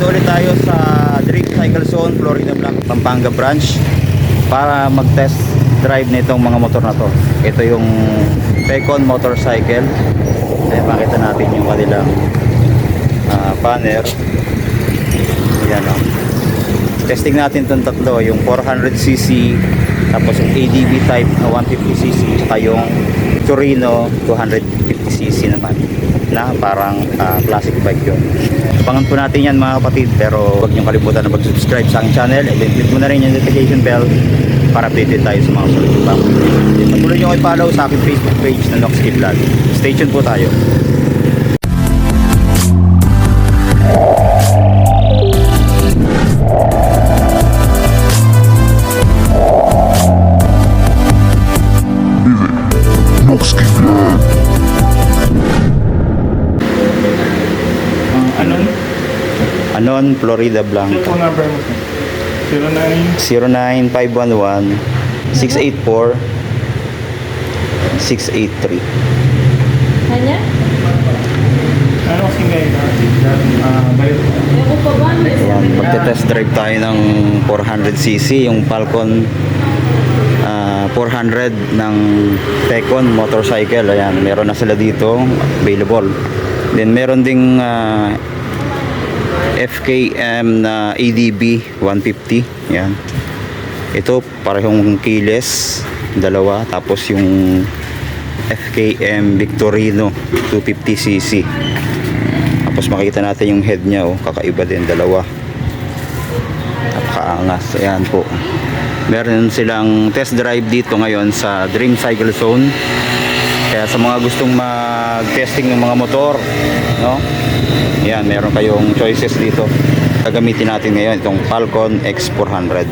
Nandito ulit tayo sa Dream Cycle Zone, Florida Blanc, Pampanga branch para mag-test drive nitong mga motor na to. Ito yung Pecon motorcycle. Ayan, makita natin yung kanilang ah, banner. Ayan o. Testing natin itong tatlo, yung 400cc, tapos yung ADB type na 150cc, saka yung Torino 250cc naman na parang ah, classic bike yun. Abangan po natin yan mga kapatid pero huwag niyong kalimutan na mag-subscribe sa aking channel then click mo na rin yung notification bell para updated tayo sa mga sulit pa. Patuloy niyo i-follow sa aking Facebook page na Noxkid Vlog. Stay tuned po tayo. Anon, Florida Blanca. po number mo? sir? 09? 09511 684 683 Hanya? Ano kasi ngayon natin? Ah, Ayan, magte-test drive tayo ng 400cc, yung Falcon ah, 400 ng Pecon motorcycle. Ayan, meron na sila dito available. Then meron ding ah, FKM na ADB 150. Ayan. Ito parehong keyless, dalawa. Tapos yung FKM Victorino 250cc. Tapos makita natin yung head niya, oh, kakaiba din, dalawa. Napakaangas. Ayan po. Meron silang test drive dito ngayon sa Dream Cycle Zone. Kaya sa mga gustong mag-testing ng mga motor, no? Yan, meron kayong choices dito. Gagamitin natin ngayon itong Falcon X400.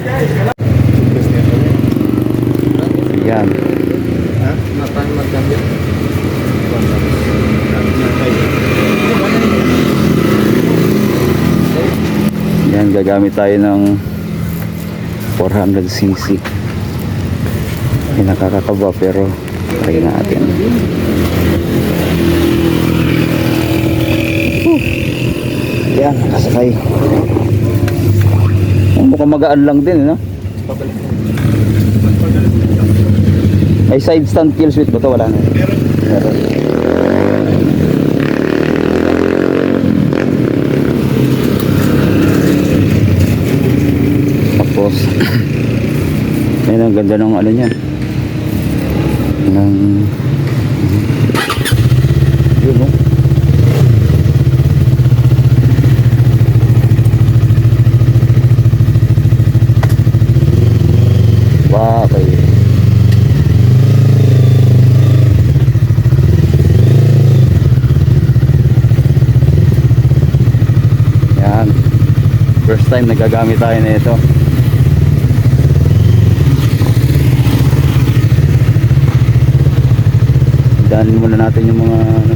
Yan. Yan, gagamit tayo ng 400cc. Ay, nakakakaba pero try natin. Whew. Yan, nakasakay. Mukhang magaan lang din, no? May side stand kill switch ba ito? Wala na. Meron. Tapos, yan ang ganda ng ano niya. Ng, yun no? Bakay. Yan. First time nagagamit tayo na ito. Daanin muna natin yung mga ano.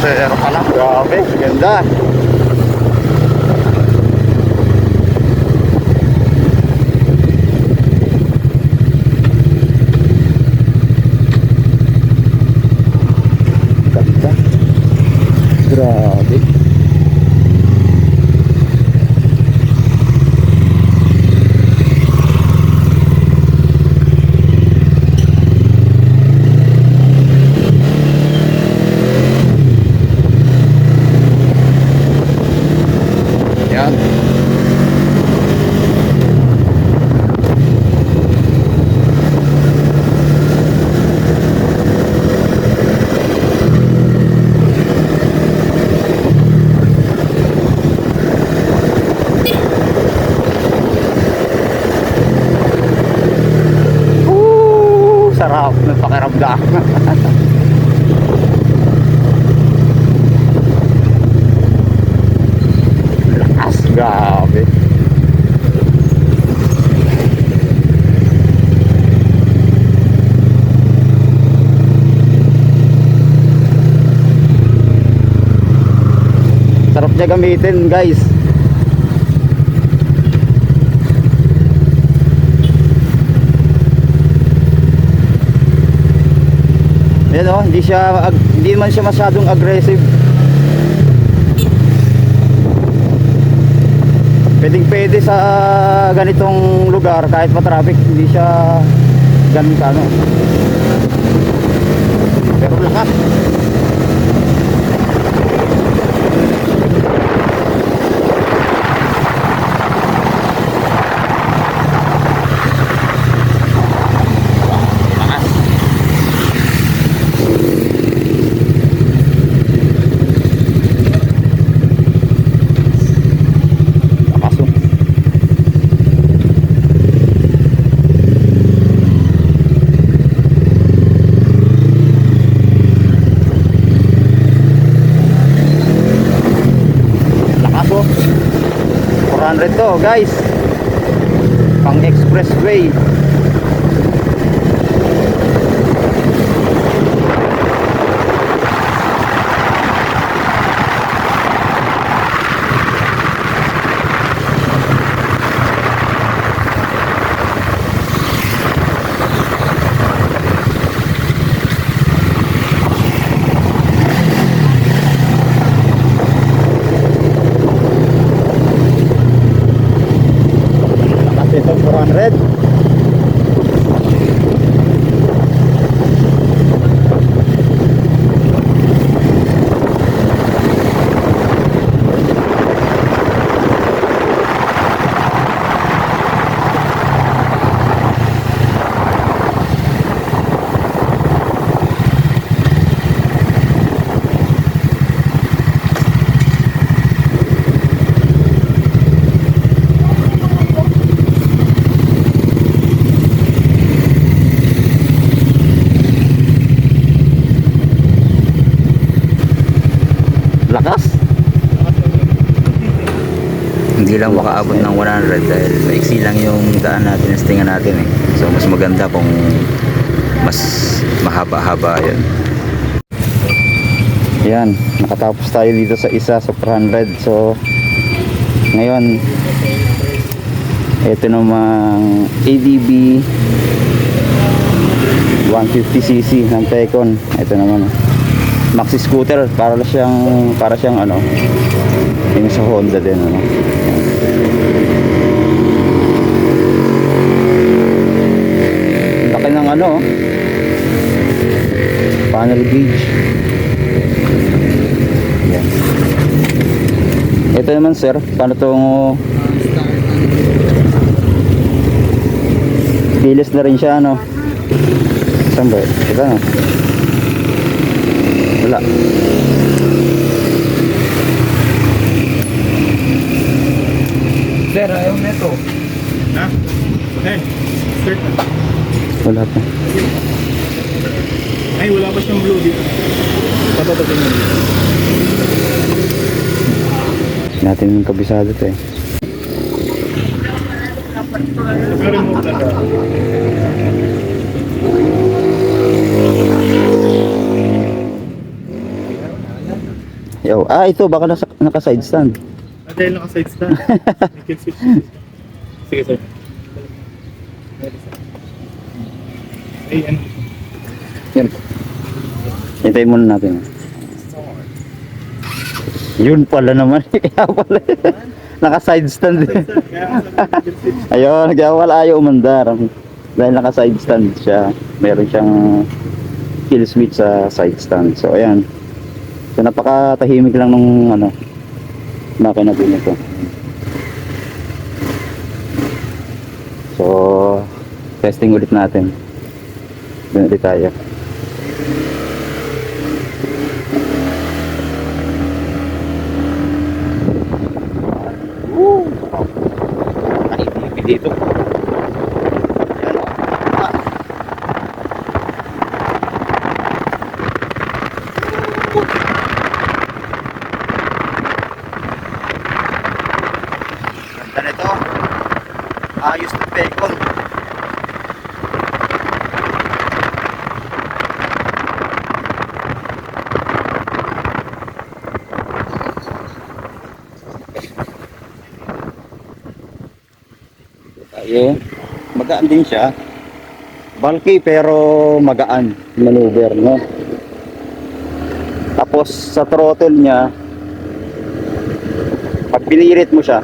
Sir pala. Grabe. Ganda. Grabe. pa lakas grabe. Sarap gamitin guys. Yan oh, hindi siya ag- hindi man siya masyadong aggressive. Pwedeng pwede sa ganitong lugar kahit pa traffic hindi siya ganun ka ano. Pero. Lakas oh. Lakas oh. 400 to guys. Pang expressway. Lakas ito 400. Lakas. Hindi lang makaabot ng 100 dahil maiksi lang yung daan natin, nestingan natin eh. So mas maganda kung mas mahaba-haba yun. Yan, nakatapos tayo dito sa isa sa 400. So ngayon ito namang ADB 150cc ng Pecon. Ito naman. Maxi scooter para siyang para siyang ano yung sa Honda din ano. Laki ng ano panel gauge. Yan. Ito naman sir, paano tong Bilis na rin siya ano. Saan ba? Ito na. Wala. Sir, ayaw na ito. Ha? Eh, sir. Wala pa. Ay, wala pa siyang blue dito. Papatatin mo dito. Natin yung kabisado to eh. Na. Yo, ah ito baka nasa, naka side stand. Ah, dahil naka-side stand. You can switch. Sige, sir. Ayan. Yan. Hintayin muna natin. Yun pala naman. Kaya pala. naka side stand. Ayun, kaya wala ayaw umandar. Dahil naka side stand siya. Meron siyang kill switch sa side stand. So ayan. So napakatahimik lang nung ano makina din ito. So testing ulit natin. Ulit tayo. Woo! Nakakitipid dito. Eh, magaan din siya. Bulky pero magaan maneuver, no? Tapos sa throttle niya, pag mo siya,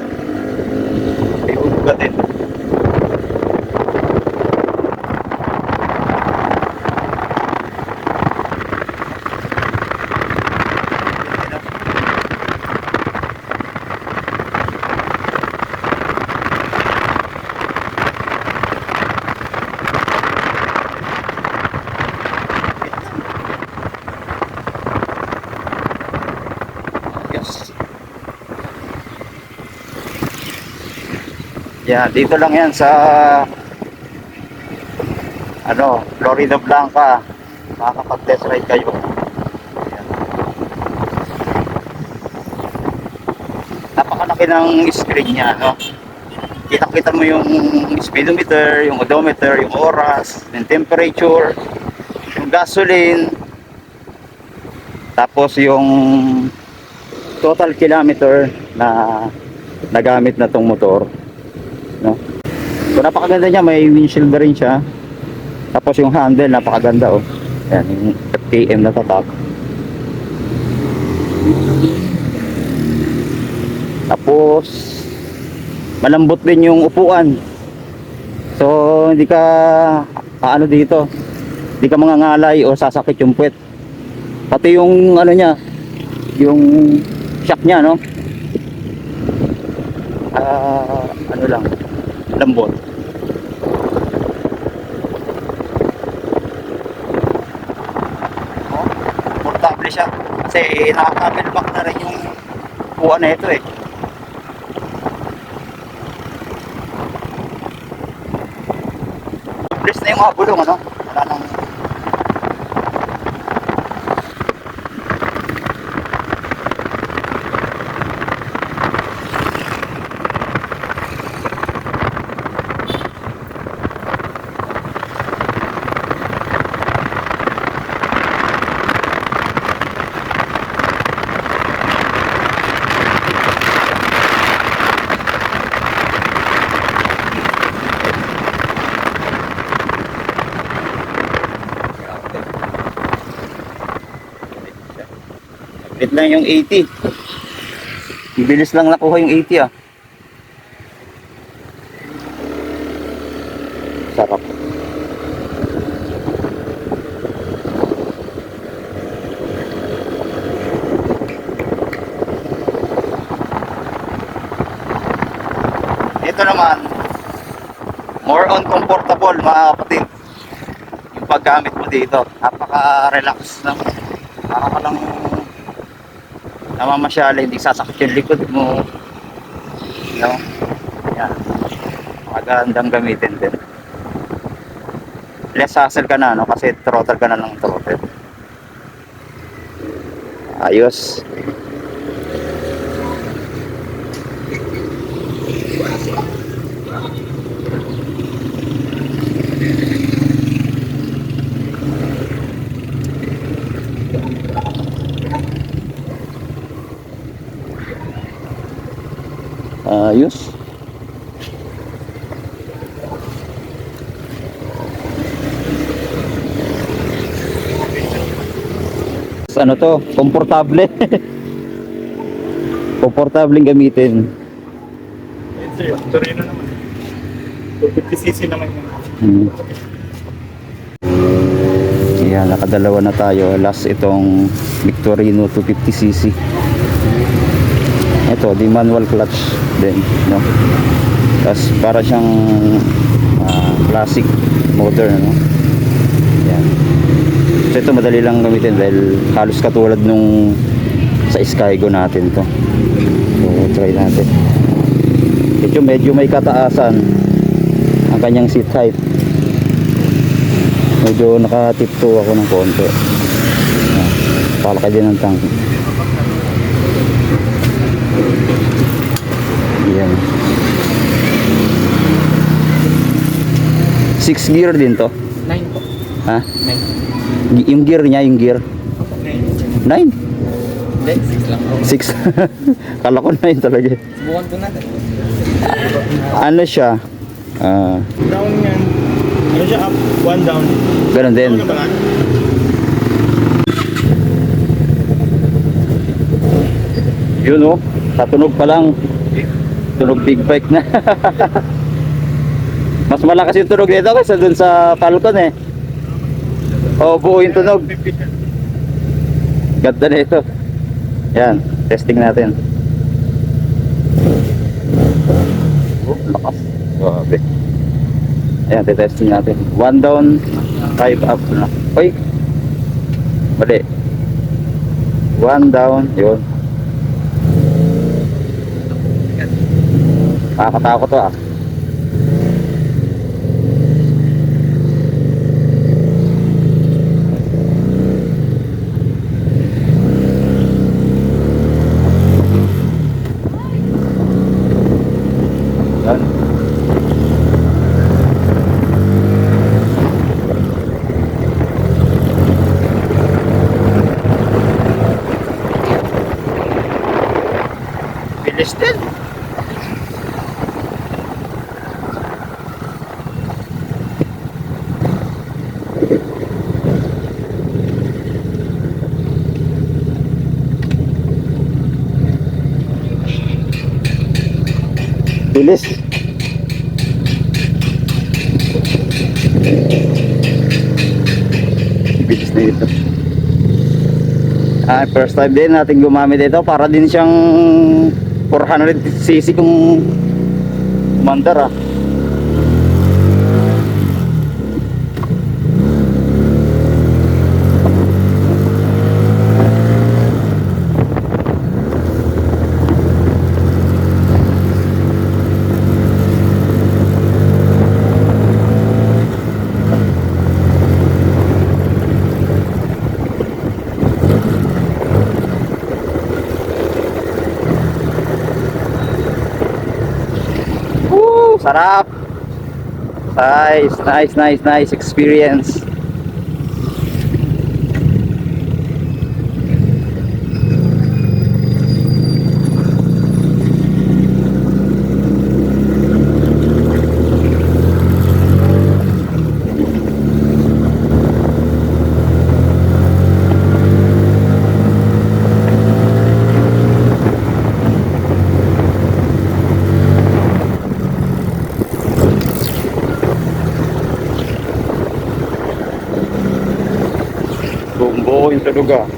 Yeah, dito lang yan sa ano, Florida Blanca. Makakapag-test ride kayo. Ayan. Napakalaki ng screen niya, no? Kita-kita mo yung speedometer, yung odometer, yung oras, yung temperature, yung gasoline, tapos yung total kilometer na nagamit na tong motor no? So napakaganda niya may windshield na rin siya. Tapos yung handle napakaganda oh. Yan yung FTM na tatak. Tapos malambot din yung upuan. So hindi ka ano dito hindi ka mangangalay o sasakit yung puwet. Pati yung ano niya yung shock niya no? Ah ano lang. Lambot. Oh, portable siya. Kasi nakakabel back na rin yung upuan na ito eh. Bless na yung mga bulong ano? Wala nang lang yung 80. Bilis lang nakuha yung 80 ah. Sarap. Ito naman, more on comfortable mga kapatid. Yung paggamit mo dito, napaka-relax lang. Para ka lang namamasyala, hindi sasakit yung likod mo. No? Yan. Magandang gamitin din. Less hassle ka na, no? Kasi throttle ka na ng throttle. Ayos. Ano to? Komportable. Komportable gamitin. Ayun sir, Torino naman. 250cc naman yun. Hmm. Ayan, nakadalawa na tayo. Last itong Victorino 250cc. Ito, di manual clutch din, no? Tapos para siyang ah, classic motor, no? Ayan. So ito madali lang gamitin dahil halos katulad nung sa Skygo natin to. So try natin. Ito medyo may kataasan ang kanyang seat height. Medyo nakatipto ako ng konti. Ah, Palaki din ang tank. Yan. Six gear din to. 9 po. Ha? 9. Yung gear niya, yung gear. 9. Nine. Hindi, 6 lang po. Six. Kala ko nine talaga. Subukan po natin. Ano siya? Ah, Down yan. Ano siya up? One down. ganun din. Ano? Yun oh, sa tunog pa lang. Tunog big bike na. Mas malakas yung tunog nito kaysa dun sa Falcon eh. Oh, buo yung tunog. Ganda na ito. Yan, testing natin. Oh, lakas. Grabe. Ayan, testing natin. One down, five up na. Uy! Mali. One down, yun. Nakakatakot to ah. Yan. Din. Bilis. Bilis na ito. Ah, first time din natin gumamit ito para din siyang 400cc kung mandar ah. Nice, nice, nice, nice experience. Buong buo yung tulog ah.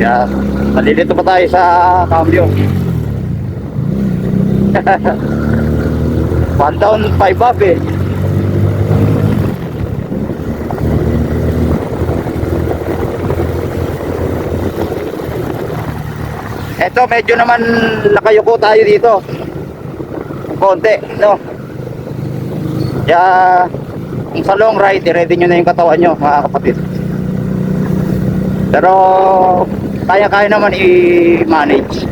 Kaya, nalilito pa tayo sa cambio. One down, five up eh. Eto, medyo naman nakayuko tayo dito. Konti, no? Kaya, kung sa long ride, i-ready nyo na yung katawan nyo, mga kapatid. Pero, kaya-kaya naman i-manage.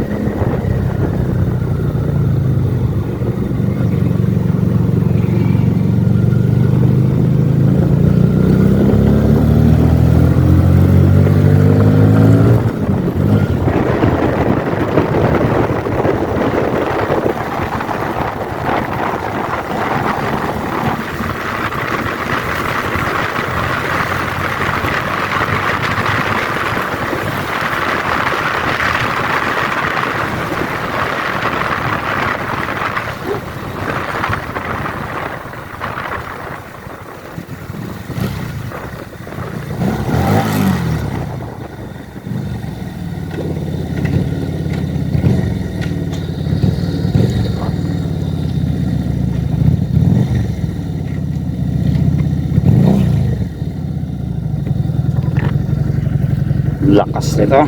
Nito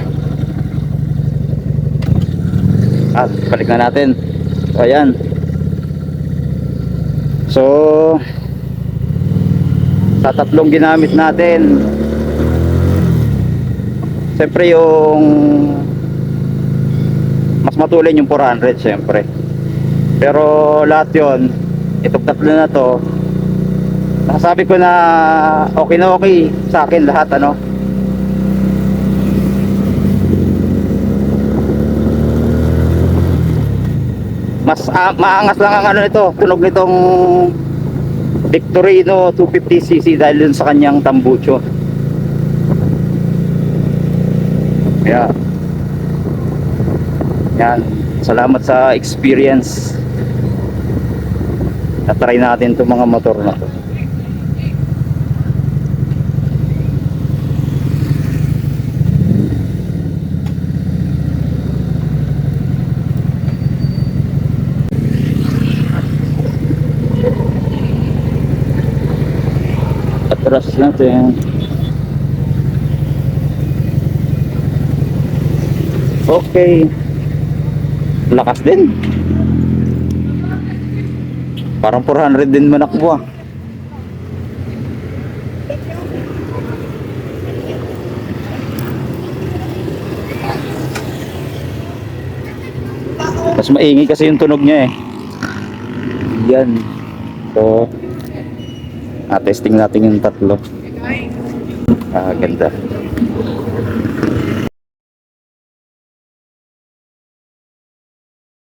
at balik na natin so ayan so sa tatlong ginamit natin Siyempre yung mas matulin yung 400 siyempre. Pero lahat yon itong tatlo na to, nasabi ko na okay na okay sa akin lahat ano. Mas ah, maangas lang ang ano nito, tunog nitong Victorino 250cc dahil dun sa kanyang tambucho. Kaya yan, salamat sa experience. Na-try natin itong mga motor na to. Atras natin. Okay. Lakas din. Parang 400 din manakbo ah. Mas maingay kasi yung tunog niya eh. Yan. So, ah, testing natin yung tatlo. Ah, ganda.